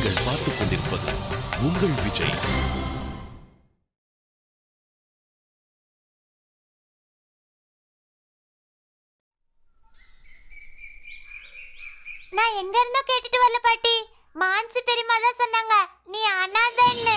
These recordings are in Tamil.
நீங்கள் பார்த்துக் கொண்டிருப்பது உங்கள் விஜய். நான் எங்க இருந்தோ கேட்டுட்டு வரல பாட்டி. மான்சி பெரியமா தான் சொன்னாங்க நீ அனாதைன்னு.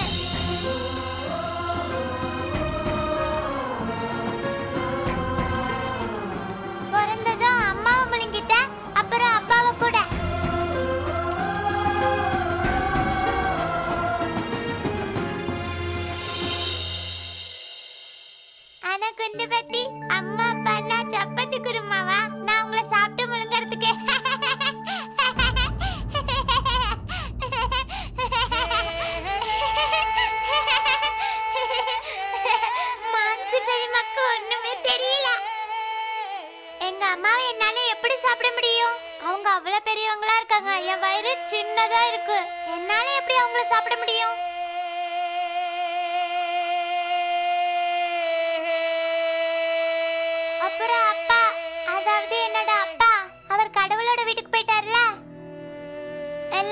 குண்டு பட்டி அம்மா அப்பா நான் சப்பாத்தி குருமாவா? நான் உங்களை சாப்பிட்டு முழுங்கறதுக்கு. மான்சி பெரியம்மாக்கு ஒண்ணுமே தெரியல. எங்க அம்மாவை என்னால எப்படி சாப்பிட முடியும்? அவங்க அவ்வளவு பெரியவங்களா இருக்காங்க. என் வயிறு சின்னதா இருக்கு. என்னால எப்படி அவங்கள சாப்பிட முடியும்?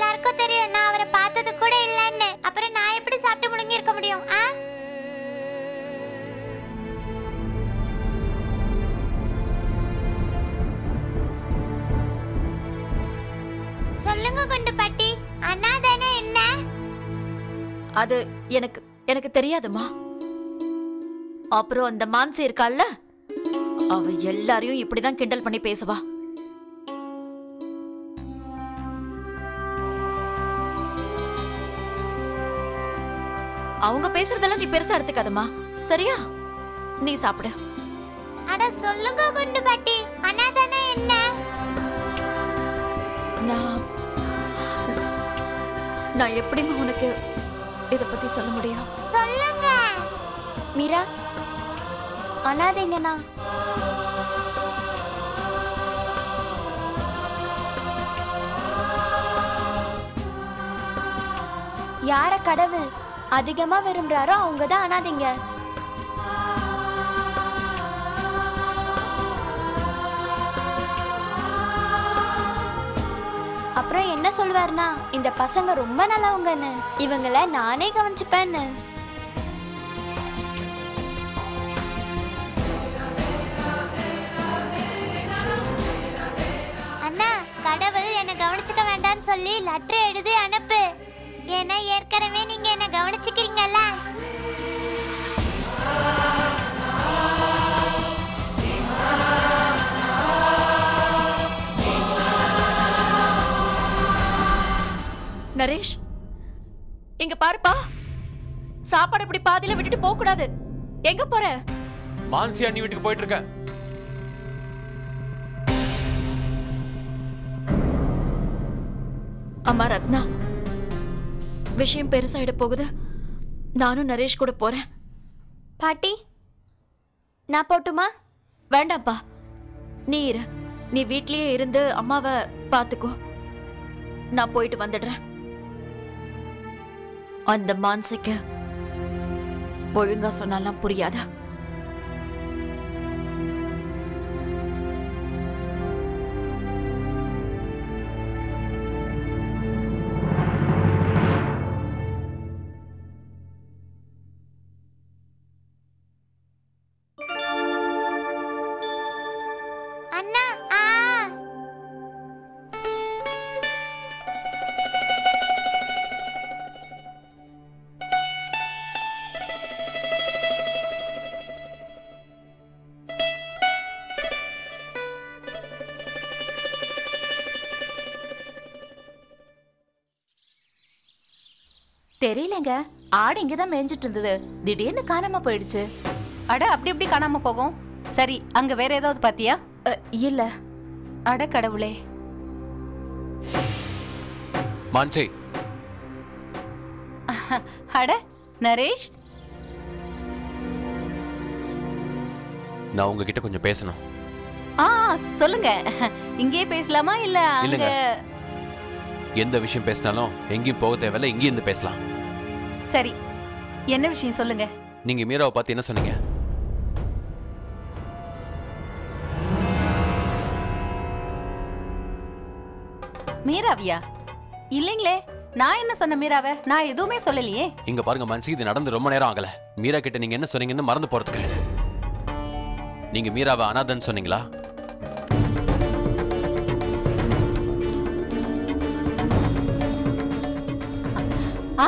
எல்லாருக்கும் தெரியும். நான் அவரை பார்த்தது கூட இல்லைன்னு. அப்புறம் நான் எப்படி சாப்பிட்டு முழுங்கி இருக்க முடியும்? ஆ? சொல்லுங்க குண்டு பாட்டி. அண்ணாதானே என்ன? அது எனக்கு எனக்கு தெரியாதுமா அப்புறம் அந்த மான்சி இருக்கால்ல? அவ எல்லாரையும் இப்படிதான் கிண்டல் பண்ணி பேசுவா. அவங்க பேசுறதெல்லாம் நீ பெருசா எடுத்துக்காதம்மா. சரியா? நீ சாப்பிடு. அட சொல்லுங்க குண்டு பாட்டி. அண்ணாதானே என்ன? நான் நான் எப்படிம்மா உனக்கு இத பத்தி சொல்ல முடியும்? சொல்லுங்க. மீரா அனாதைங்கண்ணா யார கடவுள்? அதிகமாக விரும்புகிறாரோ அவங்க தான் அனாதைங்க. அப்புறம் என்ன சொல்வார்னா இந்த பசங்க ரொம்ப நல்லவங்கன்னு. இவங்கள நானே கவனிச்சுப்பேன்னு. அண்ணா கடவுள் என்னை கவனிச்சுக்க வேண்டாம்னு சொல்லி லெட்டர் எழுதி அனுப்பு. ஏன்னா ஏற்கனவே நீங்க என்ன கவனிச்சுக்கிறீங்கல்ல? நரேஷ் இங்க பாருப்பா. சாப்பாடு இப்படி பாதியில விட்டுட்டு போக கூடாது எங்க போற? மான்சி அண்ணி வீட்டுக்கு போயிட்டு இருக்கேன் அம்மா ரத்னா. விஷயம் பெருசாயிட போகுது. நானும் நரேஷ் கூட போறேன். பாட்டி நான் போட்டுமா? வேண்டாம்ப்பா. நீ இரு. நீ வீட்லயே இருந்து அம்மாவை பாத்துக்கோ. நான் போயிட்டு வந்துடுறேன். அந்த மான்சிக்கு ஒழுங்கா சொன்னாலாம் புரியாதா? தெரியலங்க. ஆடு இங்கதான் மேய்ஞ்சிட்டு இருந்தது. திடீர்னு காணாம போயிடுச்சு. அட அப்படி இப்படி காணாம போகும்? சரி அங்க வேற ஏதாவது பாத்தியா? இல்ல. அட கடவுளே. மான்சி. அட நரேஷ். நான் உங்ககிட்ட கொஞ்சம் பேசணும். ஆ சொல்லுங்க. இங்கே பேசலாமா இல்ல அங்க. எந்த விஷயம் பேசினாலும் எங்கேயும் போக தேவையில்ல இங்கேயும் இருந்து பேசலாம். சரி. என்ன விஷயம் சொல்லுங்க. நீங்க மீராவை பார்த்து என்ன சொன்னீங்க? மீராவியா? இல்லைங்களே நான் என்ன சொன்ன மீராவ? நான் எதுவுமே சொல்லலையே. இங்க பாருங்க மனசு இது நடந்து ரொம்ப நேரம் ஆகல. மீரா கிட்ட நீங்க என்ன சொன்னீங்கன்னு மறந்து போறதுக்கு. நீங்க மீராவை அனாதன்னு சொன்னீங்களா?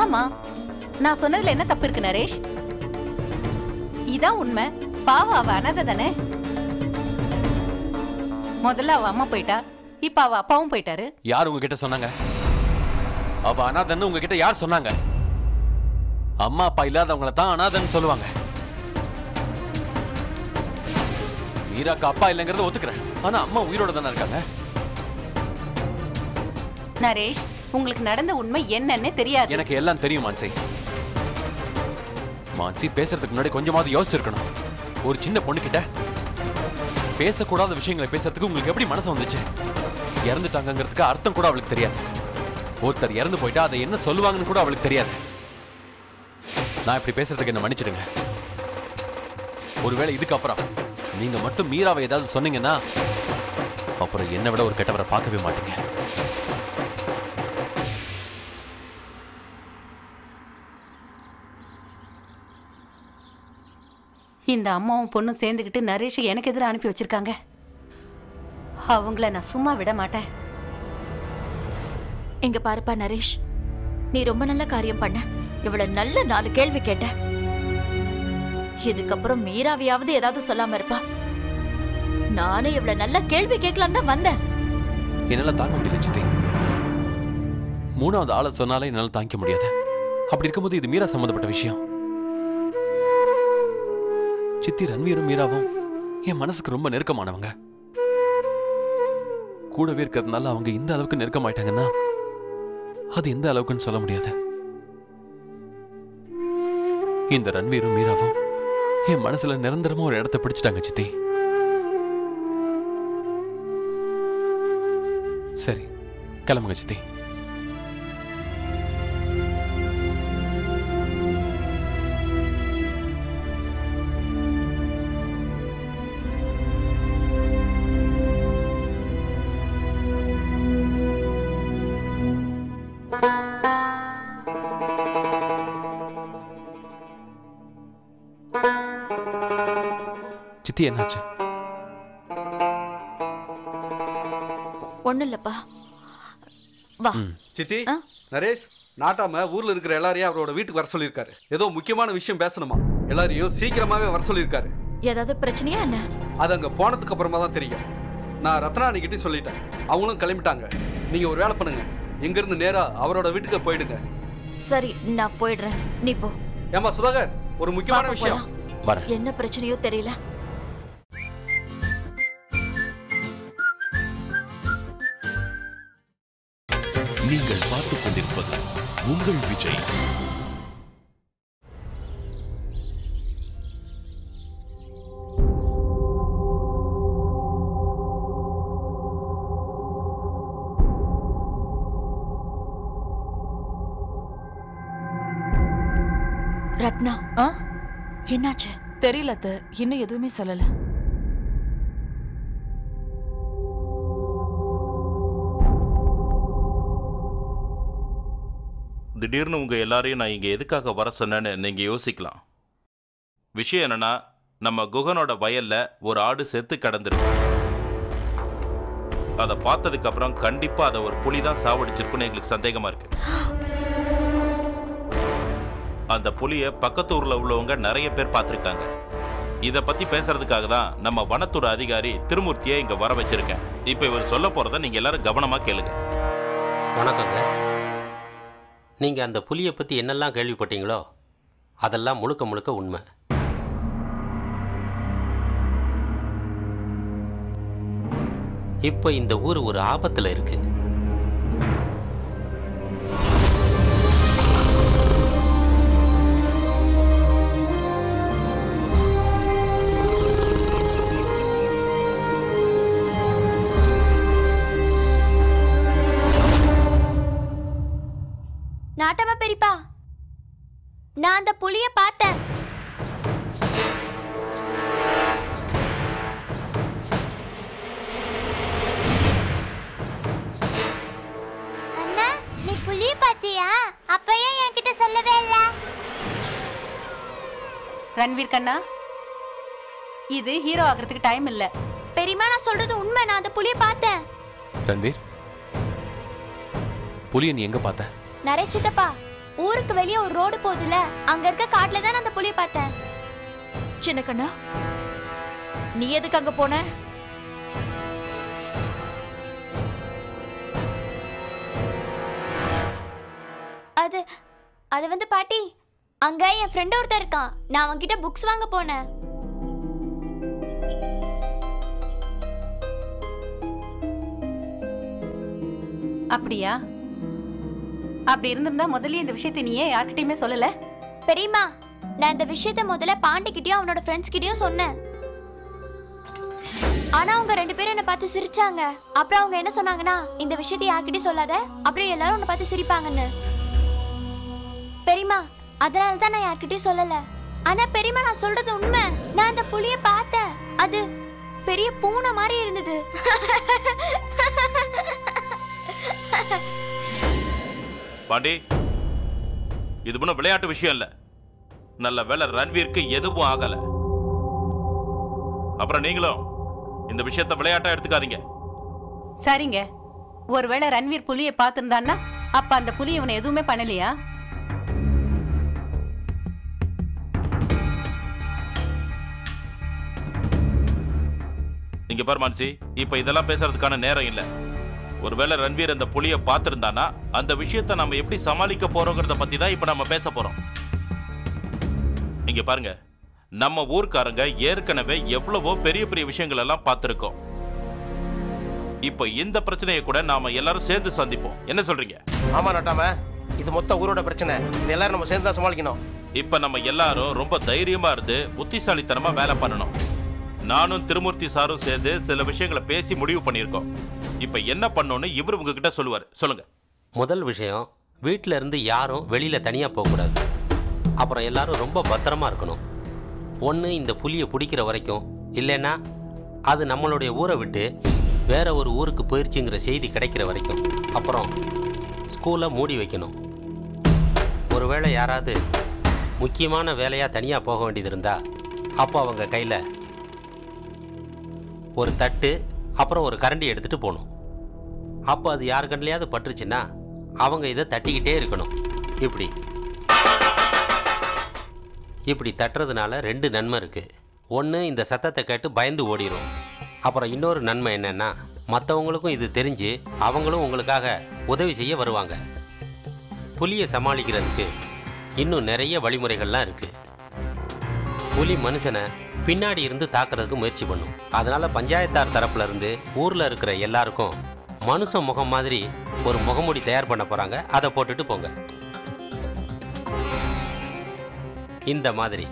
ஆமா நான் சொன்னதுல என்ன தப்பு இருக்கு நரேஷ்? இதான் உண்மை. பாவம் அவ அனாதை தானே? முதல்ல அவ அம்மா போயிட்டா இப்ப அவ அப்பாவும் போயிட்டாரு. யார் உங்ககிட்ட சொன்னாங்க? அவ அனாதன்னு உங்ககிட்ட யார் சொன்னாங்க? அம்மா அப்பா இல்லாதவங்கள தான் அனாதன்னு சொல்லுவாங்க. மீராக்கு அப்பா இல்லைங்கிறத ஒத்துக்கிறேன். ஆனா அம்மா உயிரோட தானே இருக்காங்க? நரேஷ் உங்களுக்கு நடந்த உண்மை என்னன்னே தெரியாது. எனக்கு எல்லாம் தெரியும் மான்சி. மான்சி பேசுறதுக்கு முன்னாடி கொஞ்சமாவது யோசிச்சிருக்கணும். ஒரு சின்ன பொண்ணுகிட்ட பேசக்கூடாத விஷயங்களை பேசுறதுக்கு உங்களுக்கு எப்படி மனசு வந்துச்சு? இறந்துட்டாங்கங்கிறதுக்கு அர்த்தம் கூட அவளுக்கு தெரியாது. ஒருத்தர் இறந்து போயிட்டா அதை என்ன சொல்லுவாங்கன்னு கூட அவளுக்கு தெரியாது. நான் இப்படி பேசுறதுக்கு என்ன மன்னிச்சிடுங்க. ஒருவேளை இதுக்கப்புறம் நீங்க மட்டும் மீராவை ஏதாவது சொன்னீங்கன்னா அப்புறம் என்னை விட ஒரு கெட்டவரை பார்க்கவே மாட்டீங்க. இந்த அம்மாவும் பொண்ணும் சேர்ந்துக்கிட்டு நரேஷை எனக்கு எதிராக அனுப்பி வச்சிருக்காங்க. அவங்கள நான் சும்மா விட மாட்டேன். இங்க பாருப்பா நரேஷ். நீ ரொம்ப நல்ல காரியம் பண்ண. இவ்வளவு நல்ல நாலு கேள்வி கேட்ட. இதுக்கப்புறம் மீராவையாவது ஏதாவது சொல்லாம இருப்பா. நானும் இவ்வளவு நல்ல கேள்வி கேட்கலாம் தான் வந்தேன். என்னால தாங்க முடியல சித்தி. மூணாவது ஆளை சொன்னாலே என்னால தாங்கிக்க முடியாது. அப்படி இருக்கும்போது இது மீரா சம்மந்தப்பட்ட விஷயம். சித்தி ரன்வீரும் மீராவும் என் மனசுக்கு ரொம்ப நெருக்கமானவங்க. கூடவே இருக்கிறதுனால அவங்க இந்த அளவுக்கு நெருக்கமாயிட்டாங்கன்னா அது எந்த அளவுக்குன்னு சொல்ல முடியாது. இந்த ரன்வீரும் மீராவும் என் மனசுல நிரந்தரமா ஒரு இடத்த பிடிச்சிட்டாங்க சித்தி. சரி கிளம்புங்க சித்தி. சித்தி என்னாச்சு? ஒண்ணும் இல்லப்பா. வா. சித்தி? நரேஷ் நாட்டாம ஊர்ல இருக்கிற எல்லாரையும் அவரோட வீட்டுக்கு வர சொல்லியிருக்காரு. ஏதோ முக்கியமான விஷயம் பேசணுமா? எல்லாரையும் சீக்கிரமாவே வர சொல்லியிருக்காரு. ஏதாவது பிரச்சனையா என்ன? அது அங்க போனதுக்கு அப்புறமா தான் தெரியும். நான் ரத்னா கிட்டே சொல்லிட்டேன். அவங்களும் கிளம்பிட்டாங்க. நீங்க ஒரு வேலை பண்ணுங்க. இங்க இருந்து நேரா அவரோட வீட்டுக்கு போயிடுங்க. சரி நான் போயிடுறேன். நீ போ. ஏமா சுதாகர் ஒரு முக்கியமான விஷயம். என்ன பிரச்சனையோ தெரியல. நீங்கள் பார்த்துக் கொண்டிருப்பது உங்கள் விஜய். ரத்னா ஆ? என்னாச்சு? தெரியல அத்தை. இன்னும் எதுவுமே சொல்லல. திடீர்னு உங்க எல்லாரையும் நான் இங்கே எதுக்காக வர சொன்னேன்னு நீங்க யோசிக்கலாம். விஷயம் என்னன்னா நம்ம குகனோட வயல்ல ஒரு ஆடு செத்து கிடந்திருக்கு. அதை பார்த்ததுக்கு அப்புறம் கண்டிப்பா அதை ஒரு புலி தான் சாவடிச்சிருக்குன்னு எங்களுக்கு சந்தேகமா இருக்கு. அந்த புலியை பக்கத்து ஊர்ல உள்ளவங்க நிறைய பேர் பார்த்திருக்காங்க. இதை பத்தி பேசுறதுக்காக தான் நம்ம வனத்துறை அதிகாரி திருமூர்த்தியை இங்க வர வச்சிருக்கேன். இப்போ இவர் சொல்ல போகிறத நீங்க எல்லாரும் கவனமா கேளுங்க. வணக்கங்க. நீங்கள் அந்த புலியை பற்றி என்னெல்லாம் கேள்விப்பட்டீங்களோ அதெல்லாம் முழுக்க முழுக்க உண்மை. இப்போ இந்த ஊர் ஒரு ஆபத்தில் இருக்குது அந்த புலிய பார்த்தேன். அண்ணா நீ புலிய பாத்தியா அப்பயும் என்கிட்ட சொல்லவே இல்ல. ரன்வீர் கண்ணா இது ஹீரோ ஆகிறதுக்கு டைம் இல்ல. பெரியமா நான் சொல்றது உண்மை. நான் அந்த புலிய பார்த்தேன். ரன்வீர் புலியை நீ எங்க பார்த்த? நிறைய சித்தப்பா ஊருக்கு வெளியே ஒரு ரோடு போகுதுல அங்க இருக்க காட்டுல தான் அந்த புலிய பார்த்தேன். சின்ன கண்ணா நீ எதுக்கு அங்க போன? அது அது வந்து பாட்டி அங்க என் ஃப்ரெண்ட் ஒருத்தன் இருக்கான். நான் அவன்கிட்ட புக்ஸ் வாங்க போனேன். அப்படியா? அப்படி இருந்திருந்தா முதல்ல இந்த விஷயத்தை நீ ஏன் யார்கிட்டயுமே சொல்லல. பெரியம்மா நான் இந்த விஷயத்த முதல்ல பாண்டிக்கிட்டயும் அவனோட ஃப்ரெண்ட்ஸ் கிட்டயும் சொன்னேன். ஆனா அவங்க ரெண்டு பேரும் என்ன பார்த்து சிரிச்சாங்க. அப்புறம் அவங்க என்ன சொன்னாங்கன்னா இந்த விஷயத்தை யார்கிட்டயும் சொல்லாத அப்புறம் எல்லாரும் உன்னை பார்த்து சிரிப்பாங்கன்னு. பெரியம்மா அதனால தான் நான் யார்கிட்டயும் சொல்லல. ஆனா பெரியம்மா நான் சொல்றது உண்மை. நான் அந்த புளிய பார்த்தேன். அது பெரிய பூனை மாதிரி இருந்தது. பாண்டி இது ஒன்றும் விளையாட்டு விஷயம் இல்ல. நல்ல வேலை ரன்வீருக்கு எதுவும் ஆகல. அப்புறம் நீங்களும் இந்த விஷயத்தை விளையாட்டா எடுத்துக்காதீங்க. சரிங்க. ஒருவேளை ரன்வீர் புலியை பார்த்திருந்தான்னா அப்ப அந்த புலி இவனை எதுவுமே பண்ணலையா? இங்க பாரு மான்சி இப்ப இதெல்லாம் பேசுறதுக்கான நேரம் இல்ல. ஒருவேளை ரன்வீர் அந்த புலியை பார்த்திருந்தானா? அந்த விஷயத்தை நம்ம எப்படி சமாளிக்க போறோங்கிறத பத்தி தான் இப்ப நம்ம பேச போறோம். இங்க பாருங்க. நம்ம ஊர்க்காரங்க ஏற்கனவே எவ்வளவோ பெரிய பெரிய விஷயங்கள் எல்லாம் பார்த்திருக்கோம். இப்போ இந்த பிரச்சனையை கூட நாம எல்லாரும் சேர்ந்து சந்திப்போம். என்ன சொல்றீங்க? ஆமா நட்டாம. இது மொத்த ஊரோட பிரச்சனை. இது எல்லாரும் நம்ம சேர்ந்து தான் சமாளிக்கணும். இப்ப நம்ம எல்லாரும் ரொம்ப தைரியமா இருந்து புத்திசாலித்தனமா வேலை பண்ணணும். நானும் திருமூர்த்தி சாரும் சேர்ந்து சில விஷயங்களை பேசி முடிவு பண்ணியிருக்கோம். இப்ப என்ன பண்ணோன்னு இவர் உங்ககிட்ட சொல்லுவார். சொல்லுங்க. முதல் விஷயம் வீட்டில் இருந்து யாரும் வெளியில் தனியாக போகக்கூடாது அப்புறம் எல்லாரும் ரொம்ப பத்திரமா இருக்கணும். ஒன்று இந்த புலியை பிடிக்கிற வரைக்கும் இல்லைன்னா அது நம்மளுடைய ஊரை விட்டு வேற ஒரு ஊருக்கு போயிருச்சுங்கிற செய்தி கிடைக்கிற வரைக்கும். அப்புறம் ஸ்கூலை மூடி வைக்கணும். ஒருவேளை யாராவது முக்கியமான வேலையாக தனியாக போக வேண்டியது இருந்தால் அப்போ அவங்க கையில் ஒரு தட்டு அப்புறம் ஒரு கரண்டி எடுத்துகிட்டு போகணும். அப்போ அது யார் கண்ணிலையாவது பட்டுருச்சுன்னா அவங்க இதை தட்டிக்கிட்டே இருக்கணும். இப்படி. இப்படி தட்டுறதுனால ரெண்டு நன்மை இருக்குது ஒன்று இந்த சத்தத்தை கேட்டு பயந்து ஓடிரும். அப்புறம் இன்னொரு நன்மை என்னென்னா மற்றவங்களுக்கும் இது தெரிஞ்சு அவங்களும் உங்களுக்காக உதவி செய்ய வருவாங்க. புலியை சமாளிக்கிறதுக்கு இன்னும் நிறைய வழிமுறைகள்லாம் இருக்குது புலி மனுஷனை பின்னாடி இருந்து தாக்குறதுக்கு முயற்சி பண்ணும். அதனால பஞ்சாயத்தார் தரப்புல இருந்து ஊர்ல இருக்கிற எல்லாருக்கும் மனுஷன் முகம் மாதிரி ஒரு முகமூடி தயார் பண்ண போறாங்க. அதை போட்டுட்டு போங்க. இந்த மாதிரி.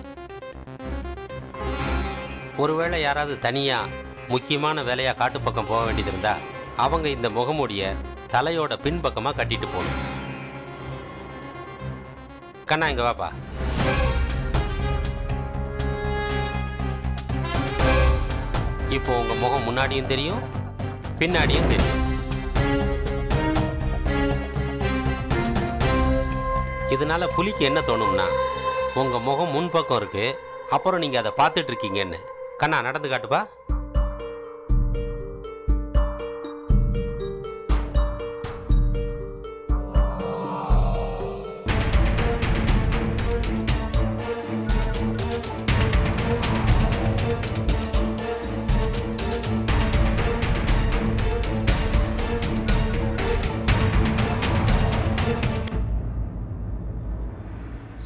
ஒருவேளை யாராவது தனியா முக்கியமான வேலையா காட்டு பக்கம் போக வேண்டியது இருந்தால் அவங்க இந்த முகமூடியை தலையோட பின்பக்கமா கட்டிட்டு போகணும். கண்ணா இங்க வாப்பா. இப்போ உங்க முகம் முன்னாடியும் தெரியும் பின்னாடியும் தெரியும். இதனால் புலிக்கு என்ன தோணும்னா உங்கள் முகம் முன்பக்கம் இருக்குது அப்புறம் நீங்கள் அதை பார்த்துட்ருக்கீங்கன்னு கண்ணா நடந்து காட்டுப்பா.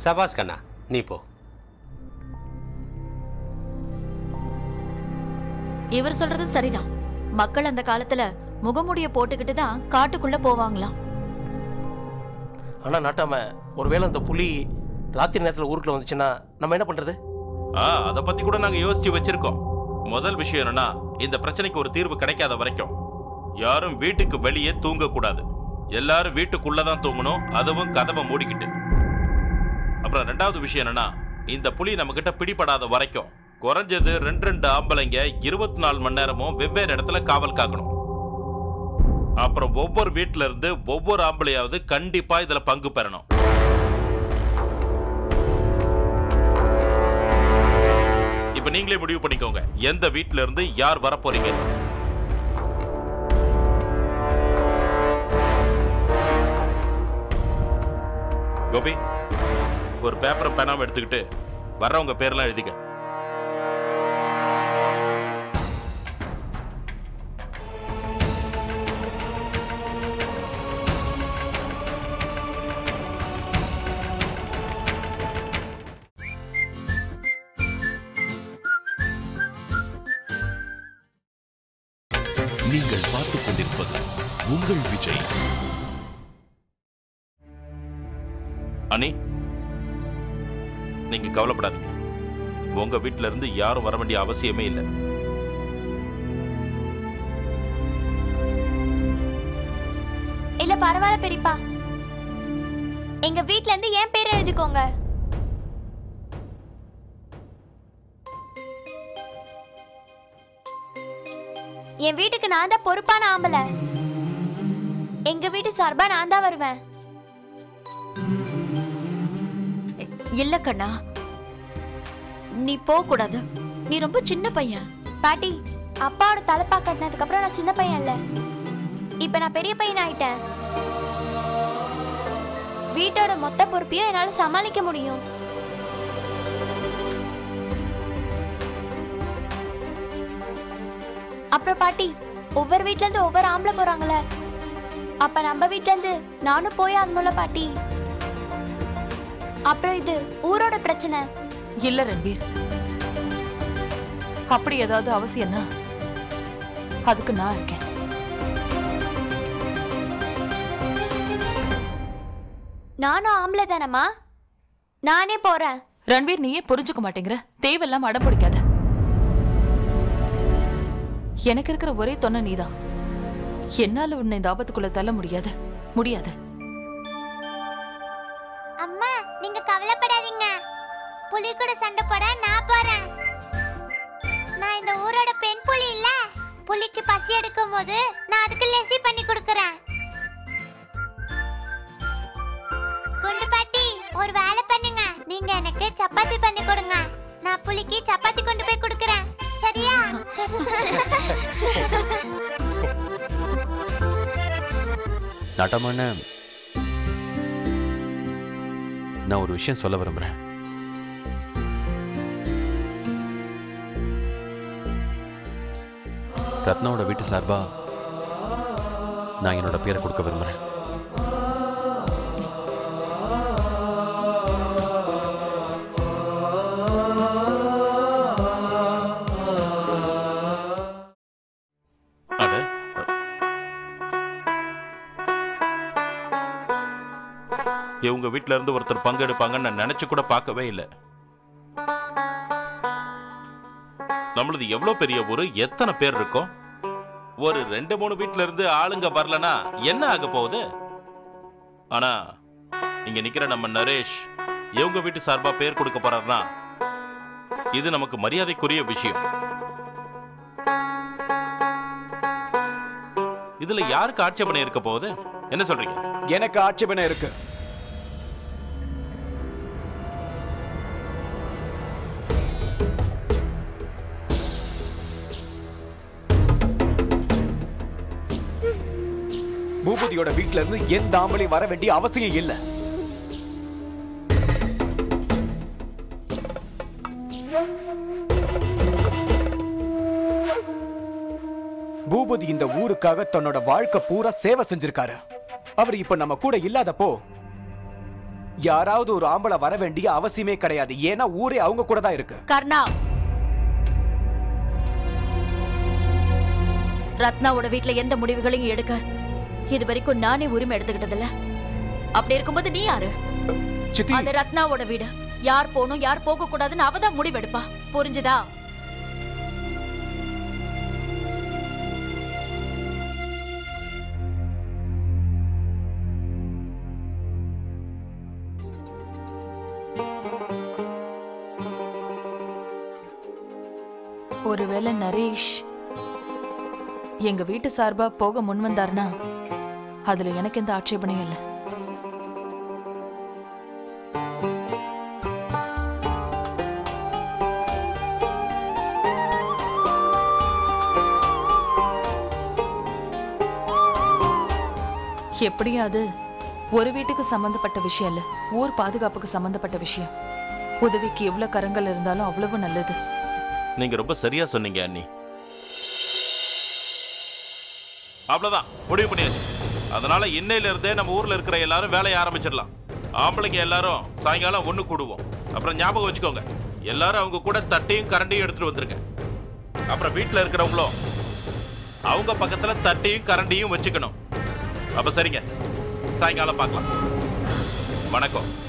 சபாஸ் கண்ணா நீ போ. இவர் சொல்றது சரிதான். மக்கள் அந்த காலத்துல முகமுடிய போட்டுக்கிட்டு தான் காட்டுக்குள்ள போவாங்களாம். ஆனா நாட்டாம ஒருவேளை அந்த புலி ராத்திரி நேரத்தில் ஊருக்குள்ள வந்துச்சுன்னா நம்ம என்ன பண்றது? ஆ அதை பத்தி கூட நாங்க யோசிச்சு வச்சிருக்கோம். முதல் விஷயம் என்னன்னா இந்த பிரச்சனைக்கு ஒரு தீர்வு கிடைக்காத வரைக்கும் யாரும் வீட்டுக்கு வெளியே தூங்க கூடாது எல்லாரும் வீட்டுக்குள்ள தான் தூங்கணும் அதுவும் கதவை மூடிக்கிட்டு. அப்புறம் ரெண்டாவது விஷயம் என்னன்னா இந்த புலி நம்ம கிட்ட பிடிபடாத வரைக்கும் குறைஞ்சது ரெண்டு ரெண்டு ஆம்பளைங்க இருபத்தி நாலு மணி நேரமும் வெவ்வேறு இடத்துல காவல் காக்கணும். அப்புறம் ஒவ்வொரு வீட்டில இருந்து ஒவ்வொரு ஆம்பளையாவது கண்டிப்பா இதுல பங்கு பெறணும். இப்ப நீங்களே முடிவு பண்ணிக்கோங்க எந்த வீட்டில இருந்து யார் வர போறீங்க கோபி? ஒரு பேப்பரும் பேனாவும் எடுத்துக்கிட்டு வர்றவங்க பேர்லாம் எழுதிக்க. கவலைப்படாதீங்க. உங்க வீட்ல இருந்து யாரும் வர வேண்டிய அவசியமே இல்லை. இல்ல பரவாயில்ல பெரியப்பா. எங்க வீட்ல இருந்து என் பேர் எழுதிக்கோங்க. என் வீட்டுக்கு நான் தான் பொறுப்பான ஆம்பளை. எங்க வீட்டு சார்பா நான் தான் வருவேன். இல்ல கண்ணா. நீ போக கூடாது நீ ரொம்ப சின்ன பையன். பாட்டி அப்பாவோட தலைப்பா கட்டினதுக்கு அப்புறம் நான் சின்ன பையன் இல்ல. இப்ப நான் பெரிய பையன் ஆயிட்டேன். வீட்டோட மொத்த பொறுப்பையும் என்னால சமாளிக்க முடியும். அப்புறம் பாட்டி ஒவ்வொரு வீட்ல இருந்து ஒவ்வொரு ஆம்பளை போறாங்களே அப்ப நம்ம வீட்ல இருந்து நானும் போய் ஆகணும்ல பாட்டி. அப்புறம் இது ஊரோட பிரச்சனை. இல்ல ரன்பீர். அப்படி ஏதாவது அவசியம்னா அதுக்கு நான் இருக்கேன். நானும் ஆம்பளை தானம்மா? நானே போறேன். ரன்வீர் நீயே புரிஞ்சுக்க மாட்டேங்கிற. தேவையில்லாம அடம் பிடிக்காத. எனக்கு இருக்கிற ஒரே தொன்னை நீதான். என்னால உன்னை இந்த ஆபத்துக்குள்ள தள்ள முடியாது. முடியாது. புலி கூட சண்டை போட நான் போறேன். நான் இந்த ஊரோட பெண் புலி இல்ல. புலிக்கு பசி எடுக்கும் போது நான் அதுக்கு லெசி பண்ணி கொடுக்கறேன். குண்டு பாட்டி ஒரு வேலை பண்ணுங்க. நீங்க எனக்கு சப்பாத்தி பண்ணி கொடுங்க. நான் புலிக்கு சப்பாத்தி கொண்டு போய் கொடுக்கறேன். சரியா? நாட்டமான நான் ஒரு விஷயம் சொல்ல விரும்புறேன். ரத்னாவோட வீட்டு சார்பா நான் என்னோட பேரை கொடுக்க விரும்புகிறேன் இவங்க வீட்ல இருந்து ஒருத்தர் பங்கெடுப்பாங்கன்னு நான் நினைச்சு கூட பார்க்கவே இல்லை. நம்மளது எவ்வளோ பெரிய ஊர்? எத்தனை பேர் இருக்கோம்? ஒரு ரெண்டு மூணு வீட்டில இருந்து ஆளுங்க வரலனா என்ன ஆக போகுது? ஆனா இங்க நிக்கிற நம்ம நரேஷ் இவங்க வீட்டு சார்பா பேர் கொடுக்க போறாருனா இது நமக்கு மரியாதைக்குரிய விஷயம். இதுல யாருக்கு ஆட்சேபனை இருக்க போகுது? என்ன சொல்றீங்க? எனக்கு ஆட்சேபனை இருக்கு. பூபதியோட வீட்ல இருந்து என் ஆம்பளையும் வர வேண்டிய அவசியம் இல்ல. பூபதி இந்த ஊருக்காக தன்னோட வாழ்க்கை பூரா சேவை செஞ்சிருக்காரு. அவர் இப்ப நம்ம கூட இல்லாதப்போ யாராவது ஒரு ஆம்பளை வர வேண்டிய அவசியமே கிடையாது. ஏன்னா ஊரே அவங்க கூட தான் இருக்கு. கர்ணா! ரத்னாவோட வீட்டுல எந்த முடிவுகளையும் எடுக்க இது வரைக்கும் நானே உரிமை எடுத்துக்கிட்டதில்ல. அப்படி இருக்கும்போது நீ யாரு? சித்தி. அது ரத்னாவோட வீடு. யார் போகணும் யார் போக கூடாதுன்னு அவ தான் முடிவெடுப்பா. புரிஞ்சுதா? ஒருவேளை நரேஷ் எங்க வீட்டு சார்பா போக முன் வந்தாருன்னா அதுல எனக்கு எந்த ஆட்சேபனையும் இல்லை. எப்படியாவது ஒரு வீட்டுக்கு சம்பந்தப்பட்ட விஷயம் இல்ல ஊர் பாதுகாப்புக்கு சம்பந்தப்பட்ட விஷயம். உதவிக்கு எவ்வளவு கரங்கள் இருந்தாலும் அவ்வளவு நல்லது. நீங்க ரொம்ப சரியா சொன்னீங்க அண்ணி. அவ்வளவுதான். முடிவு பண்ணியாச்சு. அதனால இன்னையில இருந்தே நம்ம ஊர்ல இருக்கிற எல்லாரும் வேலையை ஆரம்பிச்சிடலாம். ஆம்பளைங்க எல்லாரும் சாயங்காலம் ஒண்ணு கூடுவோம். அப்புறம் ஞாபகம் வச்சுக்கோங்க. எல்லாரும் அவங்க கூட தட்டையும் கரண்டியும் எடுத்துட்டு வந்துருங்க. அப்புறம் வீட்டுல இருக்கிறவங்களும் அவங்க பக்கத்துல தட்டையும் கரண்டியும் வச்சுக்கணும். அப்ப சரிங்க. சாயங்காலம் பார்க்கலாம். வணக்கம்.